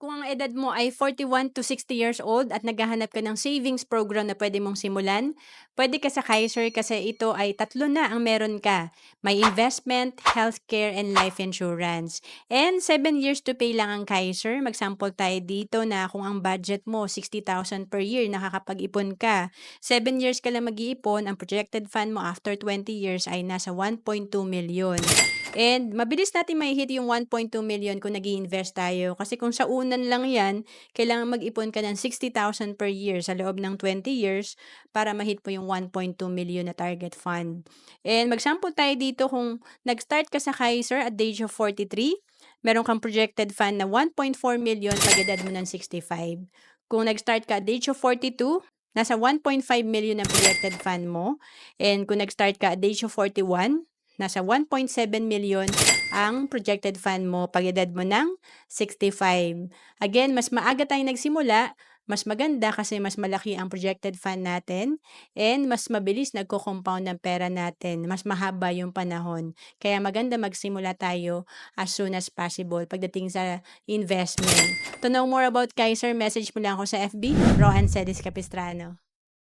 Kung ang edad mo ay 41 to 60 years old at naghahanap ka ng savings program na pwede mong simulan, pwede ka sa Kaiser kasi ito ay tatlo na ang meron ka. May investment, healthcare, and life insurance. And 7 years to pay lang ang Kaiser. Magsample tayo dito na kung ang budget mo 60,000 per year, nakakapag-ipon ka. 7 years ka lang mag-iipon, ang projected fund mo after 20 years ay nasa 1.2 million. And mabilis natin mai-hit yung 1.2 million kung nag invest tayo. Kasi kung sa unan lang yan, kailangan mag-ipon ka ng 60,000 per year sa loob ng 20 years para ma-hit mo yung 1.2 million na target fund. And mag-sample tayo dito kung nag-start ka sa Kaiser at the age of 43, meron kang projected fund na 1.4 million pag edad mo ng 65. Kung nag-start ka at the age of 42, nasa 1.5 million ang projected fund mo. And kung nag-start ka at age of 41, nasa 1.7 million ang projected fund mo pag edad mo ng 65. Again, mas maaga tayong nagsimula, mas maganda kasi mas malaki ang projected fund natin and mas mabilis nagko-compound ang pera natin. Mas mahaba yung panahon. Kaya maganda magsimula tayo as soon as possible pagdating sa investment. To know more about Kaiser, message mo lang ako sa FB, Rohan Celis Capistrano.